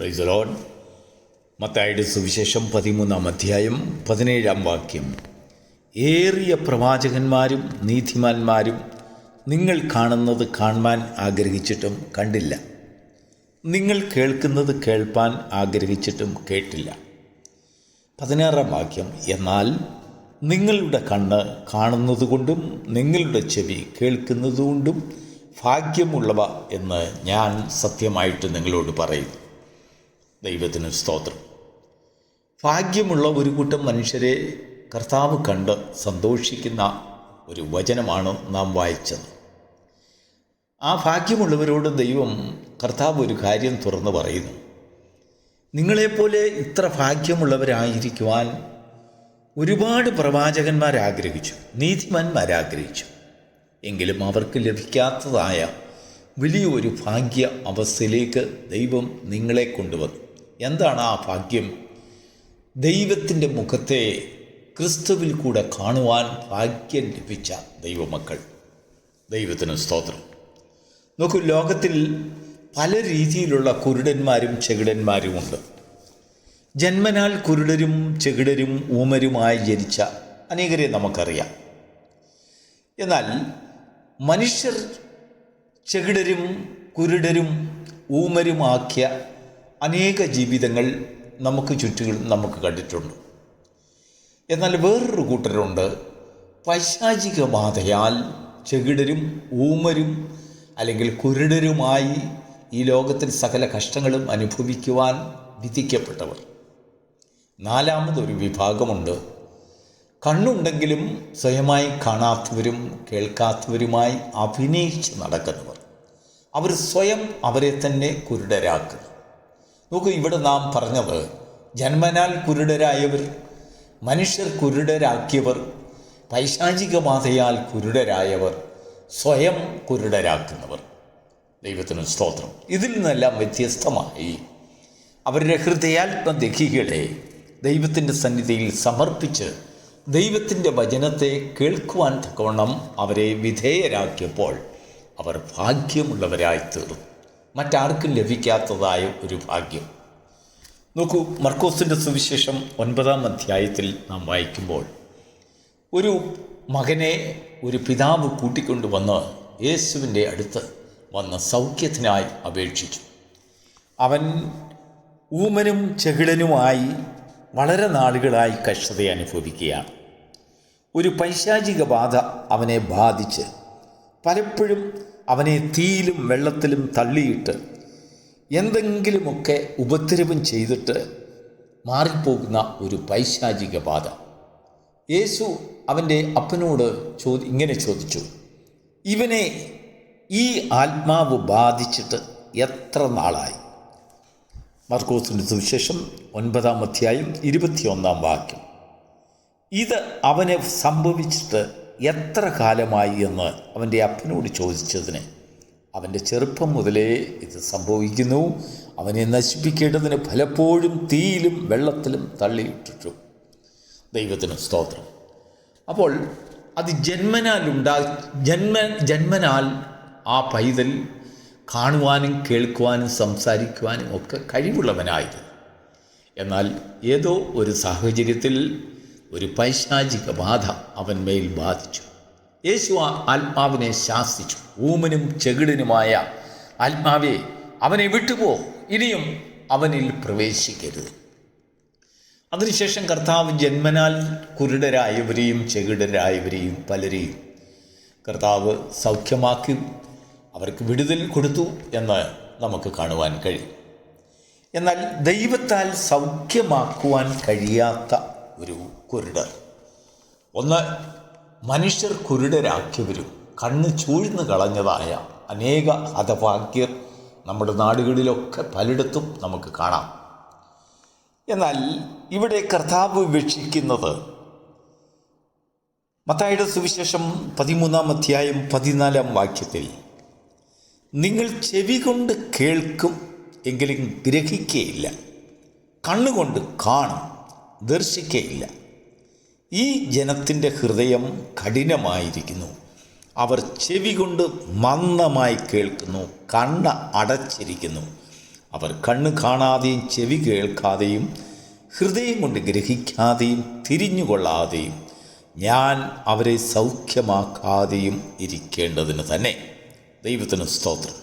Price load മത്തായുടെ സുവിശേഷം പതിമൂന്നാം അധ്യായം പതിനേഴാം വാക്യം. ഏറിയ പ്രവാചകന്മാരും നീതിമാന്മാരും നിങ്ങൾ കാണുന്നത് കാണുവാൻ ആഗ്രഹിച്ചിട്ടും കണ്ടില്ല. നിങ്ങൾ കേൾക്കുന്നത് കേൾപ്പാൻ ആഗ്രഹിച്ചിട്ടും കേട്ടില്ല. പതിനാറാം വാക്യം എന്നാൽ നിങ്ങളുടെ കണ്ണ് കാണുന്നതുകൊണ്ടും നിങ്ങളുടെ ചെവി കേൾക്കുന്നതുകൊണ്ടും ഭാഗ്യമുള്ളവ എന്ന് ഞാൻ സത്യമായിട്ട് നിങ്ങളോട് പറയുന്നു. ദൈവത്തിന് സ്തോത്രം. ഭാഗ്യമുള്ള ഒരു കൂട്ടം മനുഷ്യരെ കർത്താവ് കണ്ട് സന്തോഷിക്കുന്ന ഒരു വചനമാണ് നാം വായിച്ചത്. ആ ഭാഗ്യമുള്ളവരോട് ദൈവം കർത്താവ് ഒരു കാര്യം തുറന്നു പറയുന്നു. നിങ്ങളെപ്പോലെ ഇത്ര ഭാഗ്യമുള്ളവരായിരിക്കുവാൻ ഒരുപാട് പ്രവാചകന്മാർ ആഗ്രഹിച്ചു നീതിമാന്മാർ ആഗ്രഹിച്ചു എങ്കിലും അവർക്ക് ലഭിക്കാത്തതായ വലിയൊരു ഭാഗ്യ അവസ്ഥയിലേക്ക് ദൈവം നിങ്ങളെ കൊണ്ടുവന്നു. എന്താണ് ആ ഭാഗ്യം? ദൈവത്തിന്റെ മുഖത്തെ ക്രിസ്തുവിൽ കൂടെ കാണുവാൻ ഭാഗ്യം ലഭിച്ച ദൈവമക്കൾ. ദൈവത്തിന് സ്തോത്രം. നോക്കൂ ലോകത്തിൽ പല രീതിയിലുള്ള കുരുടന്മാരും ചെകിടന്മാരുമുണ്ട് ജന്മനാൽ കുരുടരും ചെകിടരും ഊമരുമായി ജനിച്ച അനേകരെ നമുക്കറിയാം. എന്നാൽ മനുഷ്യർ ചെകിടരും കുരുടരും ഊമരുമാക്കിയ അനേക ജീവിതങ്ങൾ നമുക്ക് ചുറ്റുകൾ നമുക്ക് കണ്ടിട്ടുണ്ട്. എന്നാൽ വേറൊരു കൂട്ടരുണ്ട്. പൈശാചിക ബാധയാൽ ചെകിടരും ഊമരും അല്ലെങ്കിൽ കുരുടരുമായി ഈ ലോകത്തിൽ സകല കഷ്ടങ്ങളും അനുഭവിക്കുവാൻ വിധിക്കപ്പെട്ടവർ. നാലാമതൊരു വിഭാഗമുണ്ട്. കണ്ണുണ്ടെങ്കിലും സ്വയമായി കാണാത്തവരും കേൾക്കാത്തവരുമായി അഭിനയിച്ച് നടക്കുന്നവർ. അവർ സ്വയം അവരെ തന്നെ കുരുടരാക്കുന്നു. നോക്കൂ ഇവിടെ നാം പറഞ്ഞത് ജന്മനാൽ കുരുടരായവർ മനുഷ്യർ കുരുടരാക്കിയവർ പൈശാചിക ബാധയാൽ കുരുടരായവർ സ്വയം കുരുടരാക്കുന്നവർ. ദൈവത്തിന് സ്തോത്രം. ഇതിൽ നിന്നെല്ലാം വ്യത്യസ്തമായി അവരുടെ ഹൃദയാത്മദഹികളെ ദൈവത്തിന്റെ സന്നിധിയിൽ സമർപ്പിച്ച് ദൈവത്തിന്റെ വചനത്തെ കേൾക്കുവാൻ തക്കവണ്ണം അവരെ വിധേയരാക്കിയപ്പോൾ അവർ ഭാഗ്യമുള്ളവരായി തീർന്നു. മറ്റാർക്കും ലഭിക്കാത്തതായ ഒരു ഭാഗ്യം. നോക്കൂ മർക്കോസിന്റെ സുവിശേഷം ഒൻപതാം അധ്യായത്തിൽ നാം വായിക്കുമ്പോൾ ഒരു മകനെ ഒരു പിതാവ് കൂട്ടിക്കൊണ്ടുവന്ന് യേശുവിന്റെ അടുത്ത് വന്ന് സൗഖ്യത്തിനായി അപേക്ഷിച്ചു. അവൻ ഊമനും ചെകിളനുമായി വളരെ നാളുകളായി കഷ്ടത അനുഭവിക്കുകയാണ്. ഒരു പൈശാചിക ബാധ അവനെ ബാധിച്ച് പലപ്പോഴും അവനെ തീയിലും വെള്ളത്തിലും തള്ളിയിട്ട് എന്തെങ്കിലുമൊക്കെ ഉപദ്രവം ചെയ്തിട്ട് മാറിപ്പോകുന്ന ഒരു പൈശാചിക ബാധ. യേശു അവന്റെ അപ്പനോട് ചോദി ഇങ്ങനെ ചോദിച്ചു ഇവനെ ഈ ആത്മാവ് ബാധിച്ചിട്ട് എത്ര നാളായി? മർക്കോസിന്റെ സുവിശേഷം ഒൻപതാം അധ്യായം ഇരുപത്തിയൊന്നാം വാക്യം. ഇത് അവനെ സംഭവിച്ചിട്ട് എത്ര കാലമായി എന്ന് അവന്റെ അപ്പനോട് ചോദിച്ചതിന് അവന്റെ ചെറുപ്പം മുതലേ ഇത് സംഭവിക്കുന്നു. അവനെ നശിപ്പിക്കേണ്ടതിന് പലപ്പോഴും തീയിലും വെള്ളത്തിലും തള്ളിയിട്ടിട്ടു. ദൈവത്തിന് സ്തോത്രം. അപ്പോൾ അത് ജന്മനാൽ ഉണ്ടാ ജന്മ ജന്മനാൽ ആ പൈതൽ കാണുവാനും കേൾക്കുവാനും സംസാരിക്കുവാനും ഒക്കെ കഴിവുള്ളവനായിരുന്നു. എന്നാൽ ഏതോ ഒരു സാഹചര്യത്തിൽ ഒരു പൈശാചിക ബാധ അവൻ മേൽ ബാധിച്ചു. യേശു ആത്മാവിനെ ശാസിച്ചു. ഊമനും ചെകിടനുമായ ആത്മാവെ അവനെ വിട്ടുപോ ഇനിയും അവനിൽ പ്രവേശിക്കരുത്. അതിനുശേഷം കർത്താവ് ജന്മനാൽ കുരുടരായവരെയും ചെകിടരായവരെയും പലരെയും കർത്താവ് സൗഖ്യമാക്കി അവർക്ക് വിടുതൽ കൊടുത്തു എന്ന് നമുക്ക് കാണുവാൻ കഴിയും. എന്നാൽ ദൈവത്താൽ സൗഖ്യമാക്കുവാൻ കഴിയാത്ത ഒരു കുരുടർ. ഒന്ന് മനുഷ്യർ കുരുടരാക്കിയവരും കണ്ണ് ചൂഴ്ന്നു കളഞ്ഞതായ അനേക ഹതഭാഗ്യർ നമ്മുടെ നാടുകളിലൊക്കെ പലയിടത്തും നമുക്ക് കാണാം. എന്നാൽ ഇവിടെ കർത്താവ് വീക്ഷിക്കുന്നത് മത്തായുടെ സുവിശേഷം പതിമൂന്നാം അധ്യായം പതിനാലാം വാക്യത്തിൽ നിങ്ങൾ ചെവി കൊണ്ട് കേൾക്കും എങ്കിലും ഗ്രഹിക്കുകയില്ല കണ്ണുകൊണ്ട് കാണും ദർശിക്കുകയില്ല ഈ ജനത്തിന്റെ ഹൃദയം കഠിനമായിരിക്കുന്നു. അവർ ചെവി കൊണ്ട് മന്ദമായി കേൾക്കുന്നു കണ്ണ് അടച്ചിരിക്കുന്നു. അവർ കണ്ണ് കാണാതെയും ചെവി കേൾക്കാതെയും ഹൃദയം കൊണ്ട് ഗ്രഹിക്കാതെയും തിരിഞ്ഞുകൊള്ളാതെയും ഞാൻ അവരെ സൗഖ്യമാക്കാതെയും ഇരിക്കേണ്ടതിന് തന്നെ ദൈവത്തിന് സ്തോത്രം.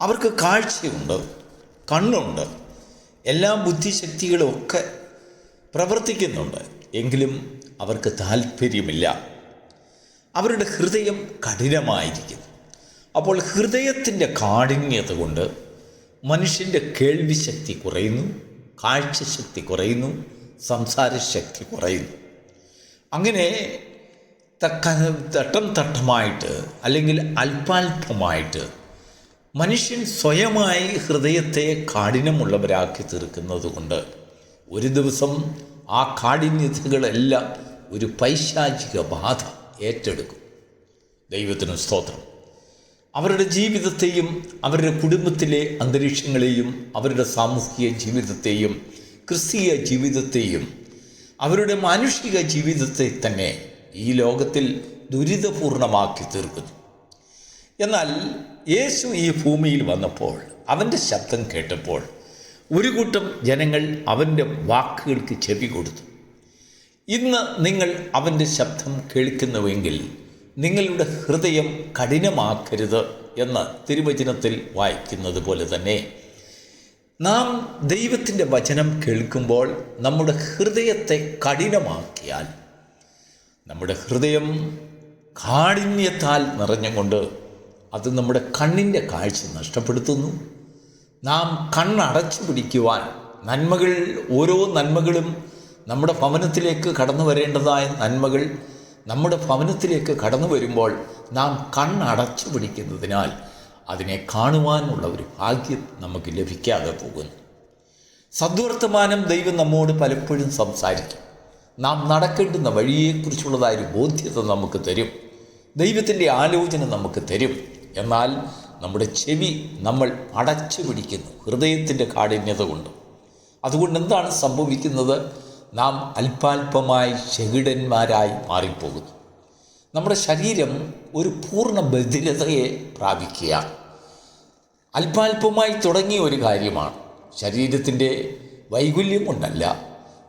അവർക്ക് കാഴ്ചയുണ്ട് കണ്ണുണ്ട് എല്ലാ ബുദ്ധിശക്തികളും ഒക്കെ പ്രവർത്തിക്കുന്നുണ്ട്. എങ്കിലും അവർക്ക് താല്പര്യമില്ല അവരുടെ ഹൃദയം കഠിനമായിരിക്കുന്നു. അപ്പോൾ ഹൃദയത്തിന്റെ കാഠിന്യത കൊണ്ട് മനുഷ്യന്റെ കേൾവിശക്തി കുറയുന്നു കാഴ്ചശക്തി കുറയുന്നു സംസാരശക്തി കുറയുന്നു. അങ്ങനെ തക്ക തട്ടം തട്ടമായിട്ട് അല്ലെങ്കിൽ അല്പാൽപമായിട്ട് മനുഷ്യൻ സ്വയമായി ഹൃദയത്തെ കാഠിനമുള്ളവരാക്കി തീർക്കുന്നത് കൊണ്ട് ഒരു ദിവസം ആ കാഠിന്യതകളെല്ലാം ഒരു പൈശാചിക ബാധ ഏറ്റെടുക്കും. ദൈവത്തിനും സ്തോത്രം. അവരുടെ ജീവിതത്തെയും അവരുടെ കുടുംബത്തിലെ അന്തരീക്ഷങ്ങളെയും അവരുടെ സാമൂഹിക ജീവിതത്തെയും ക്രിസ്തീയ ജീവിതത്തെയും അവരുടെ മാനുഷിക ജീവിതത്തെ തന്നെ ഈ ലോകത്തിൽ ദുരിതപൂർണമാക്കി തീർക്കുന്നു. എന്നാൽ യേശു ഈ ഭൂമിയിൽ വന്നപ്പോൾ അവന്റെ ശബ്ദം കേട്ടപ്പോൾ ഒരു കൂട്ടം ജനങ്ങൾ അവന്റെ വാക്കുകൾക്ക് ചെവി കൊടുത്തു. ഇന്ന് നിങ്ങൾ അവന്റെ ശബ്ദം കേൾക്കുന്നുവെങ്കിൽ നിങ്ങളുടെ ഹൃദയം കഠിനമാക്കരുത് എന്ന് തിരുവചനത്തിൽ വായിക്കുന്നത് പോലെ തന്നെ നാം ദൈവത്തിന്റെ വചനം കേൾക്കുമ്പോൾ നമ്മുടെ ഹൃദയത്തെ കഠിനമാക്കിയാൽ നമ്മുടെ ഹൃദയം കാഠിന്യത്താൽ നിറഞ്ഞുകൊണ്ട് അത് നമ്മുടെ കണ്ണിന്റെ കാഴ്ച നഷ്ടപ്പെടുത്തുന്നു. നാം കണ്ണടച്ചു പിടിക്കുവാൻ നന്മകൾ ഓരോ നന്മകളും നമ്മുടെ ഭവനത്തിലേക്ക് കടന്നു വരേണ്ടതായ നന്മകൾ നമ്മുടെ ഭവനത്തിലേക്ക് കടന്നു വരുമ്പോൾ നാം കണ്ണടച്ചു പിടിക്കുന്നതിനാൽ അതിനെ കാണുവാനുള്ള ഒരു ഭാഗ്യം നമുക്ക് ലഭിക്കാതെ പോകുന്നു. സദ്വർത്തമാനം ദൈവം നമ്മോട് പലപ്പോഴും സംസാരിക്കും. നാം നടക്കേണ്ടുന്ന വഴിയെക്കുറിച്ചുള്ളതായ ഒരു ബോധ്യത നമുക്ക് തരും. ദൈവത്തിന്റെ ആലോചന നമുക്ക് തരും. എന്നാൽ നമ്മുടെ ചെവി നമ്മൾ അടച്ചു പിടിക്കുന്നു. ഹൃദയത്തിന്റെ കാഠിന്യത കൊണ്ട്. അതുകൊണ്ട് എന്താണ് സംഭവിക്കുന്നത്? നാം അല്പാൽപമായി ചെകിടന്മാരായി മാറിപ്പോകുന്നു. നമ്മുടെ ശരീരം ഒരു പൂർണ ബധിരതയെ പ്രാപിക്കുക അല്പാൽപമായി തുടങ്ങിയ ഒരു കാര്യമാണ്. ശരീരത്തിന്റെ വൈകുല്യം കൊണ്ടല്ല.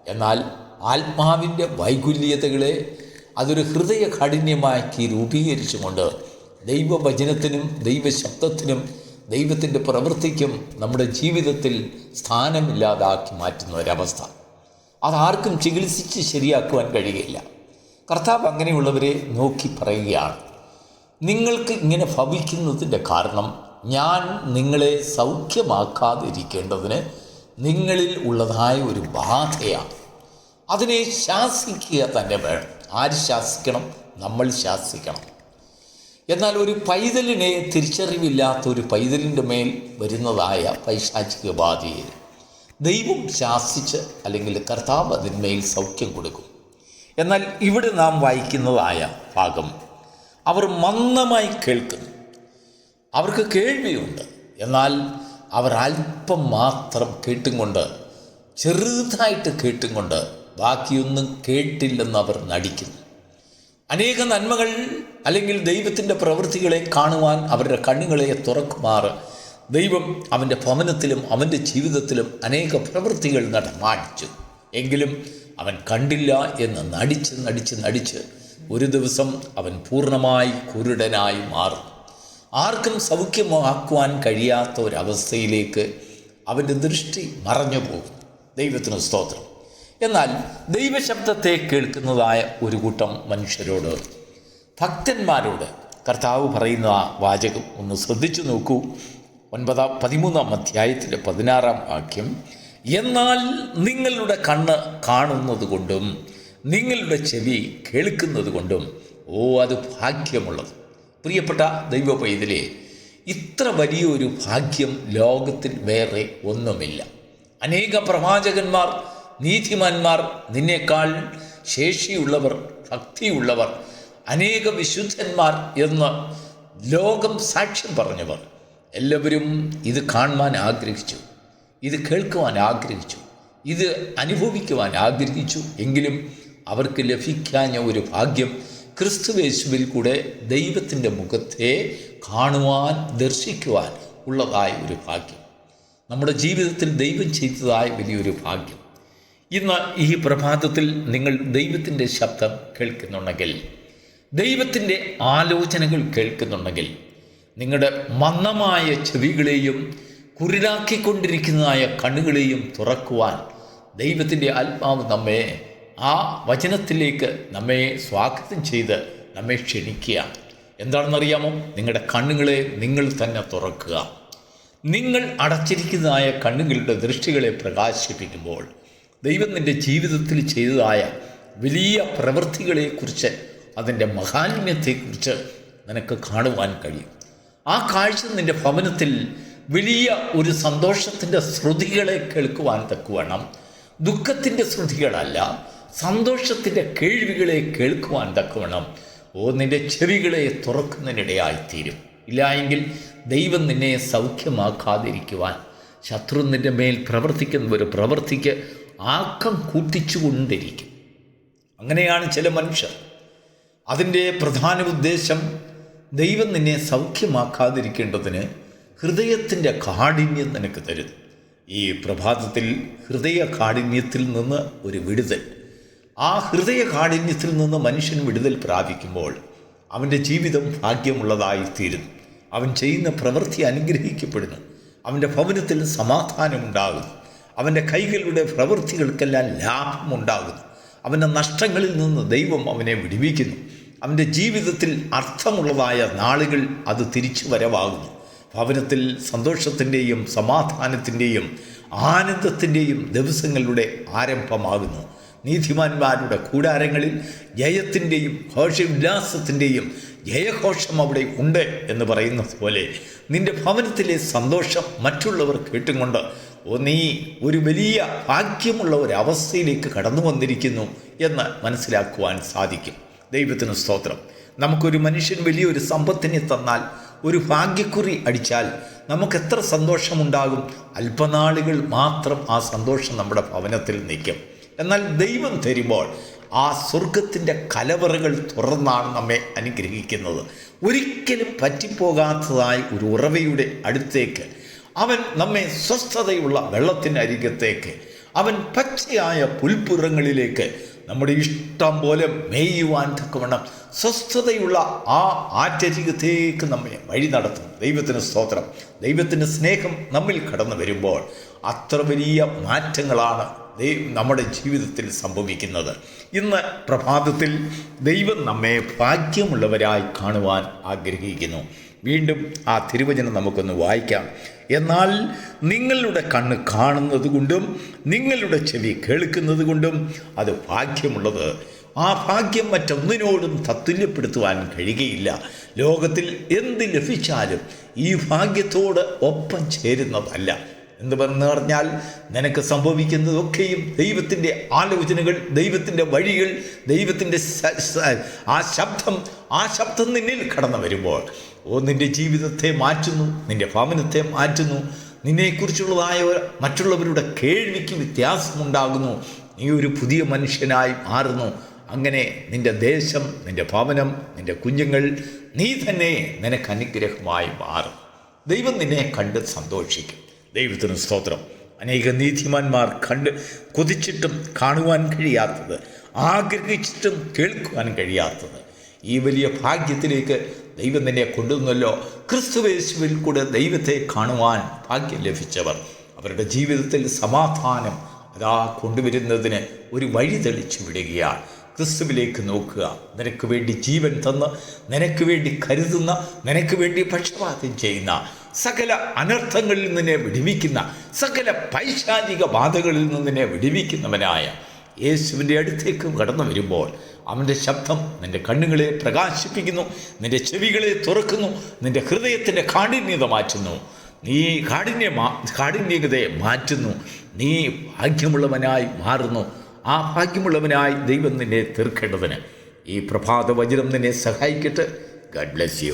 എന്നാൽ ആത്മാവിന്റെ വൈകുല്യതകളെ അതൊരു ഹൃദയ കാഠിന്യമാക്കി രൂപീകരിച്ചുകൊണ്ട് ദൈവവചനത്തിനും ദൈവശബ്ദത്തിനും ദൈവത്തിന്റെ പ്രവൃത്തിക്കും നമ്മുടെ ജീവിതത്തിൽ സ്ഥാനമില്ലാതാക്കി മാറ്റുന്ന ഒരവസ്ഥ. അതാർക്കും ചികിത്സിച്ച് ശരിയാക്കുവാൻ കഴിയില്ല കർത്താവ് അങ്ങനെയുള്ളവരെ നോക്കി പറയുകയാണ് നിങ്ങൾക്ക് ഇങ്ങനെ ഭവിക്കുന്നതിന്റെ കാരണം ഞാൻ നിങ്ങളെ സൗഖ്യമാക്കാതിരിക്കേണ്ടതിന് നിങ്ങളിൽ ഉള്ളതായ ഒരു ബാധയാണ്. അതിനെ ശാസിക്കുക തന്നെ വേണം. ആര് ശാസിക്കണം? നമ്മൾ ശാസിക്കണം. എന്നാൽ ഒരു പൈതലിനെ തിരിച്ചറിവില്ലാത്ത ഒരു പൈതലിന്റെ മേൽ വരുന്നതായ പൈശാചിക ബാധയെ ദൈവം ശാസിച്ച് അല്ലെങ്കിൽ കർത്താവ് അതിന്മേൽ സൗഖ്യം കൊടുക്കും. എന്നാൽ ഇവിടെ നാം വായിക്കുന്നതായ ഭാഗം അവർ മന്ദമായി കേൾക്കുന്നു. അവർക്ക് കേൾവിയുണ്ട്. എന്നാൽ അവർ അല്പം മാത്രം കേട്ടും കൊണ്ട് ചെറുതായിട്ട് കേട്ടും കൊണ്ട് ബാക്കിയൊന്നും കേട്ടില്ലെന്ന് അവർ നടിക്കുന്നു. അനേക നന്മകൾ അല്ലെങ്കിൽ ദൈവത്തിന്റെ പ്രവൃത്തികളെ കാണുവാൻ അവരുടെ കണ്ണുകളെ തുറക്കുമാറ്. ദൈവം അവന്റെ ഭവനത്തിലും അവന്റെ ജീവിതത്തിലും അനേക പ്രവൃത്തികൾ നടമാടിച്ചു എങ്കിലും അവൻ കണ്ടില്ല എന്ന് നടിച്ച് നടിച്ച് നടിച്ച് ഒരു ദിവസം അവൻ പൂർണമായി കുരുടനായി മാറും. ആർക്കും സൗഖ്യമാക്കുവാൻ കഴിയാത്ത ഒരവസ്ഥയിലേക്ക് അവന്റെ ദൃഷ്ടി മറഞ്ഞു പോകും ദൈവത്തിന് സ്തോത്രം. എന്നാൽ ദൈവശബ്ദത്തെ കേൾക്കുന്നതായ ഒരു കൂട്ടം മനുഷ്യരോട് ഭക്തന്മാരോട് കർത്താവ് പറയുന്ന ആ വാചകം ഒന്ന് ശ്രദ്ധിച്ചു നോക്കൂ. ഒൻപതാം പതിമൂന്നാം അധ്യായത്തിലെ പതിനാറാം വാക്യം എന്നാൽ നിങ്ങളുടെ കണ്ണ് കാണുന്നത് കൊണ്ടും നിങ്ങളുടെ ചെവി കേൾക്കുന്നത് കൊണ്ടും ഓ അത് ഭാഗ്യമുള്ളത്. പ്രിയപ്പെട്ട ദൈവ പൈതലെ ഇത്ര വലിയൊരു ഭാഗ്യം ലോകത്തിൽ വേറെ ഒന്നുമില്ല. അനേക പ്രവാചകന്മാർ നീതിമാന്മാർ നിന്നേക്കാൾ ശേഷിയുള്ളവർ ഭക്തിയുള്ളവർ അനേക വിശുദ്ധന്മാർ എന്ന് ലോകം സാക്ഷ്യം പറഞ്ഞവർ. എല്ലാവരും ഇത് കാണുവാൻ ആഗ്രഹിച്ചു ഇത് കേൾക്കുവാൻ ആഗ്രഹിച്ചു ഇത് അനുഭവിക്കുവാൻ ആഗ്രഹിച്ചു എങ്കിലും അവർക്ക് ലഭിക്കാഞ്ഞ ഒരു ഭാഗ്യം ക്രിസ്തുവേശുവിൽ കൂടെ ദൈവത്തിന്റെ മുഖത്തെ കാണുവാൻ ദർശിക്കുവാൻ ഉള്ളതായ ഒരു ഭാഗ്യം. നമ്മുടെ ജീവിതത്തിൽ ദൈവം ചെയ്തതായ വലിയൊരു ഭാഗ്യം. ഇന്ന് ഈ പ്രഭാതത്തിൽ നിങ്ങൾ ദൈവത്തിന്റെ ശബ്ദം കേൾക്കുന്നുണ്ടെങ്കിൽ ദൈവത്തിന്റെ ആലോചനകൾ കേൾക്കുന്നുണ്ടെങ്കിൽ നിങ്ങളുടെ മന്ദമായ ചെവികളെയും കുരുടാക്കിക്കൊണ്ടിരിക്കുന്നതായ കണ്ണുകളെയും തുറക്കുവാൻ ദൈവത്തിന്റെ ആത്മാവ് നമ്മെ ആ വചനത്തിലേക്ക് നമ്മെ സ്വാഗതം ചെയ്ത് നമ്മെ ക്ഷണിക്കുക. എന്താണെന്നറിയാമോ? നിങ്ങളുടെ കണ്ണുകളെ നിങ്ങൾ തന്നെ തുറക്കുക. നിങ്ങൾ അടച്ചിരിക്കുന്നതായ കണ്ണുകളുടെ ദൃഷ്ടികളെ പ്രകാശിപ്പിക്കുമ്പോൾ ദൈവം നിന്റെ ജീവിതത്തിൽ ചെയ്തതായ വലിയ പ്രവൃത്തികളെക്കുറിച്ച് അതിന്റെ മഹാത്മ്യത്തെക്കുറിച്ച് നിനക്ക് കാണുവാൻ കഴിയും. ആ കാഴ്ച നിന്റെ ഭവനത്തിൽ വലിയ ഒരു സന്തോഷത്തിന്റെ ശ്രുതികളെ കേൾക്കുവാൻ തക്കുവണം ദുഃഖത്തിന്റെ ശ്രുതികളല്ല സന്തോഷത്തിന്റെ കേൾവികളെ കേൾക്കുവാൻ തക്കവണ്ണം ഓ നിന്റെ ചെവികളെ തുറക്കുന്നതിനിടയായിത്തീരും. ഇല്ലായെങ്കിൽ ദൈവം നിന്നെ സൗഖ്യമാക്കാതിരിക്കുവാൻ ശത്രു നിന്റെ മേൽ പ്രവർത്തിക്കുന്ന ഒരു പ്രവൃത്തിക്ക് ആക്കം കൂട്ടിച്ചുകൊണ്ടിരിക്കും. അങ്ങനെയാണ് ചില മനുഷ്യർ. അതിന്റെ പ്രധാന ഉദ്ദേശം ദൈവം നിന്നെ സൗഖ്യമാക്കാതിരിക്കേണ്ടതിന് ഹൃദയത്തിന്റെ കാഠിന്യം നിനക്ക് തരും. ഈ പ്രഭാതത്തിൽ ഹൃദയ കാഠിന്യത്തിൽ നിന്ന് ഒരു വിടുതൽ. ആ ഹൃദയ കാഠിന്യത്തിൽ നിന്ന് മനുഷ്യൻ വിടുതൽ പ്രാപിക്കുമ്പോൾ അവന്റെ ജീവിതം ഭാഗ്യമുള്ളതായി ഭാഗ്യമുള്ളതായിത്തീരുന്നു അവൻ ചെയ്യുന്ന പ്രവൃത്തി അനുഗ്രഹിക്കപ്പെടുന്നു. അവന്റെ ഭവനത്തിൽ സമാധാനമുണ്ടാകുന്നു. അവന്റെ കൈകളുടെ പ്രവൃത്തികൾക്കെല്ലാം ലാഭമുണ്ടാകുന്നു. അവന്റെ നഷ്ടങ്ങളിൽ നിന്ന് ദൈവം അവനെ വിടിവിക്കുന്നു. അവന്റെ ജീവിതത്തിൽ അർത്ഥമുള്ളതായ നാളുകൾ അത് തിരിച്ചു വരവാകുന്നു. ഭവനത്തിൽ സന്തോഷത്തിന്റെയും സമാധാനത്തിന്റെയും ആനന്ദത്തിന്റെയും ദിവസങ്ങളുടെ ആരംഭമാകുന്നു. നീതിമാന്മാരുടെ കൂടാരങ്ങളിൽ ജയത്തിന്റെയും ഘോഷവിലാസത്തിന്റെയും ജയഘോഷം അവിടെ ഉണ്ട് എന്ന് പറയുന്നത് പോലെ നിന്റെ ഭവനത്തിലെ സന്തോഷം മറ്റുള്ളവർ കേട്ടുകൊണ്ട് നീ ഒരു വലിയ ഭാഗ്യമുള്ള ഒരു അവസ്ഥയിലേക്ക് കടന്നു വന്നിരിക്കുന്നു എന്ന് മനസ്സിലാക്കുവാൻ സാധിക്കും. ദൈവത്തിന് സ്തോത്രം. നമുക്കൊരു മനുഷ്യൻ വലിയൊരു സമ്പത്തിനെ തന്നാൽ ഒരു ഭാഗ്യക്കുറി അടിച്ചാൽ നമുക്ക് എത്ര സന്തോഷമുണ്ടാകും. അല്പനാളുകൾ മാത്രം ആ സന്തോഷം നമ്മുടെ ഭവനത്തിൽ നിൽക്കും. എന്നാൽ ദൈവം തരുമ്പോൾ ആ സ്വർഗത്തിന്റെ കലവറകൾ തുറന്നാണ് നമ്മെ അനുഗ്രഹിക്കുന്നത്. ഒരിക്കലും പറ്റിപ്പോകാത്തതായ ഒരു ഉറവയുടെ അടുത്തേക്ക് അവൻ നമ്മെ സ്വസ്ഥതയുള്ള വെള്ളത്തിന്റെ അരികത്തേക്ക് അവൻ പച്ചയായ പുൽപ്പുറങ്ങളിലേക്ക് നമ്മുടെ ഇഷ്ടം പോലെ മേയുവാൻ തക്കവണ്ണം സ്വസ്ഥതയുള്ള ആ ആറ്റരികത്തേക്ക് നമ്മെ വഴി നടത്തും. ദൈവത്തിന് സ്തോത്രം. ദൈവത്തിന്റെ സ്നേഹം നമ്മിൽ കടന്നു വരുമ്പോൾ അത്ര വലിയ മാറ്റങ്ങളാണ് നമ്മുടെ ജീവിതത്തിൽ സംഭവിക്കുന്നത്. ഇന്ന് പ്രഭാതത്തിൽ ദൈവം നമ്മെ ഭാഗ്യമുള്ളവരായി കാണുവാൻ ആഗ്രഹിക്കുന്നു. വീണ്ടും ആ തിരുവചനം നമുക്കൊന്ന് വായിക്കാം. എന്നാൽ നിങ്ങളുടെ കണ്ണ് കാണുന്നത് കൊണ്ടും നിങ്ങളുടെ ചെവി കേൾക്കുന്നത് കൊണ്ടും അത് ഭാഗ്യമുള്ളത്. ആ ഭാഗ്യം മറ്റൊന്നിനോടും തത്തുല്യപ്പെടുത്തുവാൻ കഴിയുകയില്ല. ലോകത്തിൽ എന്ത് ലഭിച്ചാലും ഈ ഭാഗ്യത്തോട് ഒപ്പം ചേരുന്നതല്ല. എന്ന് പറഞ്ഞു പറഞ്ഞാൽ നിനക്ക് സംഭവിക്കുന്നതൊക്കെയും ദൈവത്തിന്റെ ആലോചനകൾ ദൈവത്തിന്റെ വഴികൾ ദൈവത്തിന്റെ ആ ശബ്ദം ആ ശബ്ദം നിന്നിൽ കടന്നു വരുമ്പോൾ ഓ നിന്റെ ജീവിതത്തെ മാറ്റുന്നു നിന്റെ ഭവനത്തെ മാറ്റുന്നു. നിന്നെക്കുറിച്ചുള്ളതായ മറ്റുള്ളവരുടെ കേൾവിക്ക് വ്യത്യാസമുണ്ടാകുന്നു. നീ ഒരു പുതിയ മനുഷ്യനായി മാറുന്നു. അങ്ങനെ നിന്റെ ദേശം നിന്റെ ഭവനം നിന്റെ കുഞ്ഞുങ്ങൾ നീ തന്നെ നിനക്ക് അനുഗ്രഹമായി മാറും. ദൈവം നിന്നെ കണ്ട് സന്തോഷിക്കും. ദൈവത്തിന് സ്തോത്രം. അനേക നീതിമാന്മാർ കണ്ട് കൊതിച്ചിട്ടും കാണുവാൻ കഴിയാത്തത് ആഗ്രഹിച്ചിട്ടും കേൾക്കുവാൻ കഴിയാത്തത്. ഈ വലിയ ഭാഗ്യത്തിലേക്ക് ദൈവം നിന്നെ കൊണ്ടുവന്നല്ലോ. ക്രിസ്തുവേശുവിൽ കൂടെ ദൈവത്തെ കാണുവാൻ ഭാഗ്യം ലഭിച്ചവർ. അവരുടെ ജീവിതത്തിൽ സമാധാനം അതാ കൊണ്ടുവരുന്നതിന് ഒരു വഴി തെളിച്ചു വിടുകയാണ് ക്രിസ്തുവിലേക്ക് നോക്കുക. നിനക്ക് വേണ്ടി ജീവൻ തന്ന് നിനക്ക് വേണ്ടി കരുതുന്ന നിനക്ക് വേണ്ടി പക്ഷപാതം ചെയ്യുന്ന സകല അനർത്ഥങ്ങളിൽ നിന്നെ വിടിവിക്കുന്ന സകല പൈശാചിക ബാധകളിൽ നിന്നെ വിടിവിക്കുന്നവനായ യേശുവിന്റെ അടുത്തേക്ക് കടന്നു വരുമ്പോൾ അവന്റെ ശബ്ദം നിന്റെ കണ്ണുകളെ പ്രകാശിപ്പിക്കുന്നു നിന്റെ ചെവികളെ തുറക്കുന്നു നിന്റെ ഹൃദയത്തിന്റെ കാഠിന്യത മാറ്റുന്നു. നീ കാഠിന്യ കാഠിന്യതയെ മാറ്റുന്നു. നീ ഭാഗ്യമുള്ളവനായി മാറുന്നു. ആ ഭാഗ്യമുള്ളവനായി ദൈവം നിന്നെ തീർക്കേണ്ടതിന് ഈ പ്രഭാത വചനം നിന്നെ സഹായിക്കട്ടെ. Garh bless you